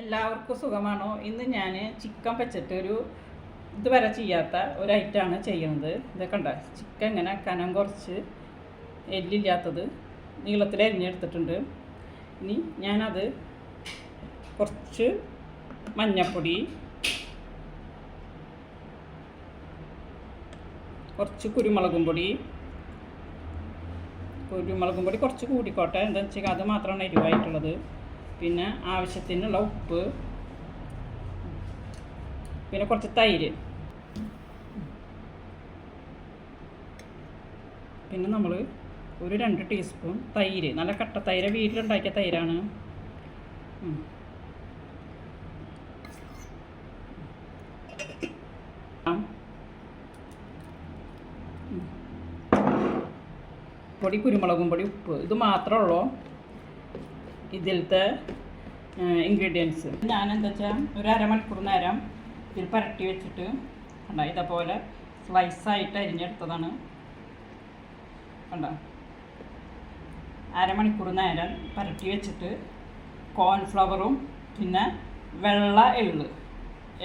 എല്ലാവർക്കും സുഖമാണോ? ഇന്ന് ഞാൻ ചിക്കൻ വെച്ചിട്ട് ഒരു ഇതുവരെ ചെയ്യാത്ത ഒരു ഐറ്റമാണ് ചെയ്യുന്നത്. ഇതൊക്കെ ഉണ്ട ചിക്കൻ ഇങ്ങനെ കനം കുറച്ച് എല്ലില്ലാത്തത് നീളത്തിൽ അരിഞ്ഞെടുത്തിട്ടുണ്ട്. ഇനി ഞാനത് കുറച്ച് മഞ്ഞപ്പൊടി കുറച്ച് കുരുമുളകും പൊടി കുരുമുളകും പൊടി കുറച്ച് കൂടിക്കോട്ടെ. എന്താണെന്ന് വെച്ചാൽ അത് മാത്രമാണ് എരിവായിട്ടുള്ളത്. പിന്നെ ആവശ്യത്തിനുള്ള ഉപ്പ്. പിന്നെ കുറച്ച് തൈര്. പിന്നെ നമ്മൾ ഒരു രണ്ട് ടീസ്പൂൺ തൈര്. നല്ല കട്ട തൈര്. വീട്ടിലുണ്ടാക്കിയ തൈരാണ്. പൊടി കുരുമുളകും പൊടി ഉപ്പ്. ഇത് മാത്രമേ ഉള്ളൂ. ഇതിലത്തെ ഇൻഗ്രീഡിയൻസ് ഞാൻ എന്താ വെച്ചാൽ ഒരു അരമണിക്കൂർ നേരം ഇതിൽ പരട്ടി വെച്ചിട്ട് കണ്ട ഇതേപോലെ സ്ലൈസായിട്ട് അരിഞ്ഞെടുത്തതാണ്. കണ്ട? അരമണിക്കൂർ നേരം പരട്ടി വെച്ചിട്ട് കോൺഫ്ലവറും പിന്നെ വെള്ള എള്ള്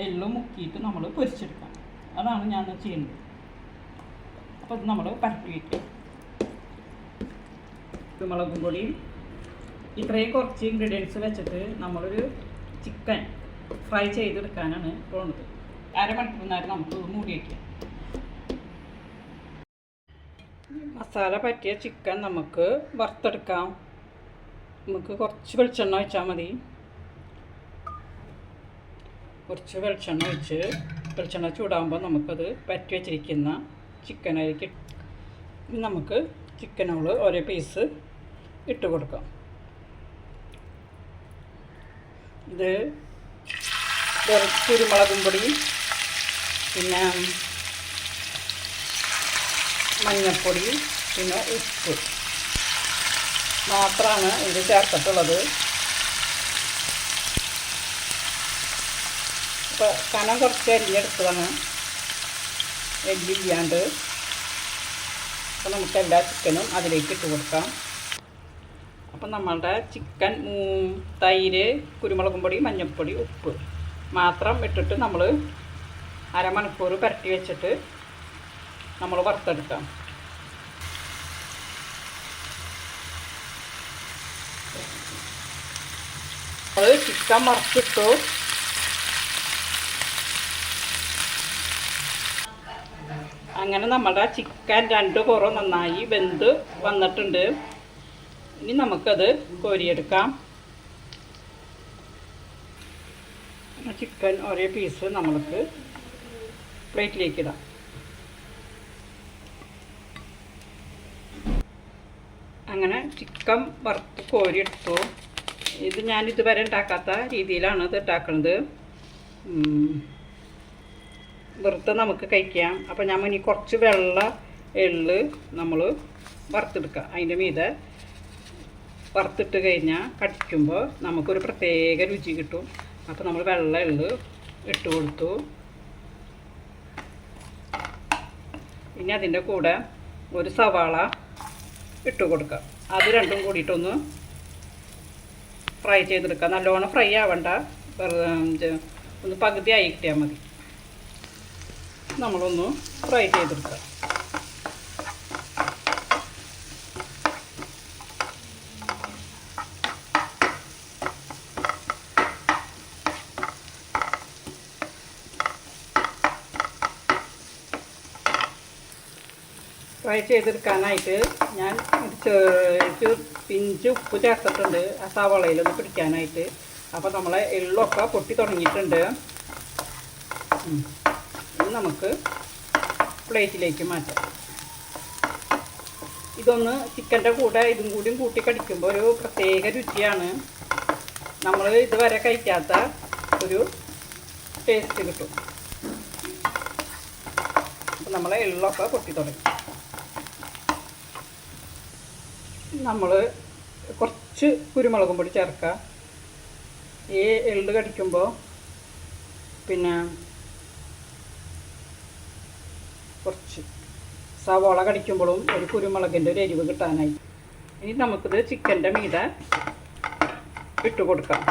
എള്ള് മുക്കിയിട്ട് നമ്മൾ പൊരിച്ചെടുക്കാം. അതാണ് ഞാൻ ചെയ്യുന്നത്. അപ്പോൾ ഇത് നമ്മൾ പരട്ടി വയ്ക്കും കുരുമുളകും പൊടി ഇത്രയും കുറച്ച് ഇൻഗ്രീഡിയൻസ് വെച്ചിട്ട് നമ്മളൊരു ചിക്കൻ ഫ്രൈ ചെയ്തെടുക്കാനാണ് പോകുന്നത് അരമണിക്കൂർ നേരം നമുക്ക് മൂടി വയ്ക്കാം മസാല പറ്റിയ ചിക്കൻ നമുക്ക് വറുത്തെടുക്കാം. നമുക്ക് കുറച്ച് വെളിച്ചെണ്ണ ഒഴിച്ചാൽ മതി. കുറച്ച് വെളിച്ചെണ്ണ ഒഴിച്ച് വെളിച്ചെണ്ണ ചൂടാകുമ്പോൾ നമുക്കത് പറ്റി വെച്ചിരിക്കുന്ന ചിക്കനായിരിക്കും നമുക്ക് ചിക്കനോട് ഓരോ പീസ് ഇട്ട് കൊടുക്കാം. ഇത് കുറച്ചൊരു മുളകും പൊടി പിന്നെ മഞ്ഞൾപ്പൊടി പിന്നെ ഉപ്പ്. മാത്രമാണ് ഇത് ചേർത്തിട്ടുള്ളത്. ഇപ്പോൾ കനം കുറച്ച് അരിഞ്ഞെടുത്തതാണ് എല്ലില്ലാണ്ട് അപ്പോൾ നമുക്ക് എല്ലാ ചിക്കനും അതിലേക്ക് ഇട്ട് കൊടുക്കാം. അപ്പം നമ്മളുടെ ചിക്കൻ തൈര് കുരുമുളകും പൊടി മഞ്ഞൾപ്പൊടി ഉപ്പ് മാത്രം ഇട്ടിട്ട് നമ്മൾ അരമണിക്കൂർ പുരട്ടി വെച്ചിട്ട് നമ്മൾ വറുത്തെടുക്കാം. അത് ചിക്കൻ വറുത്തിട്ടു. അങ്ങനെ നമ്മുടെ ചിക്കൻ രണ്ട് പുറം നന്നായി വെന്ത് വന്നിട്ടുണ്ട്. ഇനി നമുക്കത് കോരിയെടുക്കാം. ചിക്കൻ ഒരേ പീസ് നമ്മൾക്ക് പ്ലേറ്റിലേക്ക് ഇടാം. അങ്ങനെ ചിക്കൻ വറുത്ത് കോരിയെടുത്തു. ഇത് ഞാൻ ഇതുവരെ ഉണ്ടാക്കാത്ത രീതിയിലാണ് ഇത് ഉണ്ടാക്കുന്നത് വെറുത്ത് വെറുതെ നമുക്ക് കഴിക്കാം. അപ്പോൾ ഞാൻ ഇനി കുറച്ച് വെള്ള എള്ള് നമ്മൾ വറുത്തെടുക്കാം. അതിന്റെ മീതെ വറുത്തിട്ട് കഴിഞ്ഞാൽ കടിക്കുമ്പോൾ നമുക്കൊരു പ്രത്യേക രുചി കിട്ടും. അപ്പോൾ നമ്മൾ വെള്ളം ഉള്ള ഇട്ട് കൊടുത്തു. ഇനി അതിന്റെ കൂടെ ഒരു സവാള ഇട്ട് കൊടുക്കുക അത് രണ്ടും കൂടിയിട്ടൊന്ന് ഫ്രൈ ചെയ്തെടുക്കുക നല്ലോണം ഫ്രൈ ആവണ്ട. ഒന്ന് പകുതി ആയി കിട്ടിയാൽ മതി. നമ്മളൊന്ന് ഫ്രൈ ചെയ്തെടുക്കുക ഫ്രൈ ചെയ്തെടുക്കാനായിട്ട് ഞാൻ ചെറിയ പിഞ്ച് ഉപ്പ് ചേർത്തിട്ടുണ്ട് ആ സവളയിലൊന്ന് പിടിക്കാനായിട്ട്. അപ്പോൾ നമ്മളെ എള്ളൊക്കെ പൊട്ടി തുടങ്ങിയിട്ടുണ്ട്. നമുക്ക് പ്ലേറ്റിലേക്ക് മാറ്റാം. ഇതൊന്ന് ചിക്കന്റെ കൂടെ ഇതും കൂടിയും കൂട്ടി കടിക്കുമ്പോൾ ഒരു പ്രത്യേക രുചിയാണ്. നമ്മൾ ഇതുവരെ കഴിക്കാത്ത ഒരു ടേസ്റ്റ് കിട്ടും. അപ്പോൾ നമ്മളെ എള്ളൊക്കെ പൊട്ടി തുടങ്ങി. നമ്മൾ കുറച്ച് കുരുമുളകും പൊടി ചേർക്കുക. ഈ എള്ള് കടിക്കുമ്പോൾ പിന്നെ കുറച്ച് സവോള കടിക്കുമ്പോഴും ഒരു കുരുമുളകിന്റെ ഒരു എരിവ് കിട്ടാനായി. ഇനി നമുക്കിത് ചിക്കന്റെ മീത ഇട്ട് കൊടുക്കാം.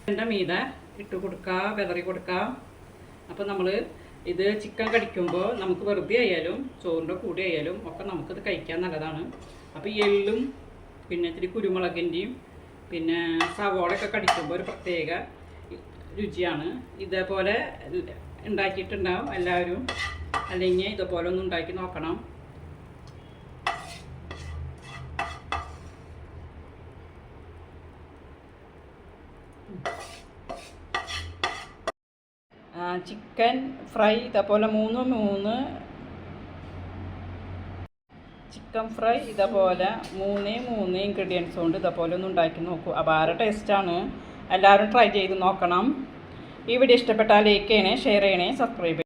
ചിക്കന്റെ മീത ഇട്ട് കൊടുക്കുക വിതറി കൊടുക്കാം. അപ്പോൾ നമ്മൾ ഇത് ചിക്കൻ കടിക്കുമ്പോൾ നമുക്ക് വെറുതെ ആയാലും ചോറിന്റെ കൂടെ ആയാലും ഒക്കെ നമുക്കിത് കഴിക്കാൻ നല്ലതാണ്. അപ്പോൾ എള്ളും പിന്നെ ഇത്തിരി കുരുമുളകിന്റെയും പിന്നെ സവോളയൊക്കെ കടിക്കുമ്പോൾ ഒരു പ്രത്യേക രുചിയാണ്. ഇതേപോലെ ഉണ്ടാക്കിയിട്ടുണ്ടാവും എല്ലാവരും. അല്ലെങ്കിൽ ഇതേപോലെ ഒന്ന് ഉണ്ടാക്കി നോക്കണം. ചിക്കൻ ഫ്രൈ ഇതേപോലെ മൂന്ന് മൂന്ന് ചിക്കൻ ഫ്രൈ ഇതേപോലെ മൂന്ന് മൂന്ന് ഇൻഗ്രീഡിയൻസ് കൊണ്ട് ഇതേപോലെ ഒന്ന് ഉണ്ടാക്കി നോക്കൂ. അപാര ടേസ്റ്റാണ് എല്ലാവരും ട്രൈ ചെയ്ത് നോക്കണം. ഈ വീഡിയോ ഇഷ്ടപ്പെട്ടാൽ ലൈക്ക് ചെയ്യണേ ഷെയർ ചെയ്യണേ സബ്സ്ക്രൈബ്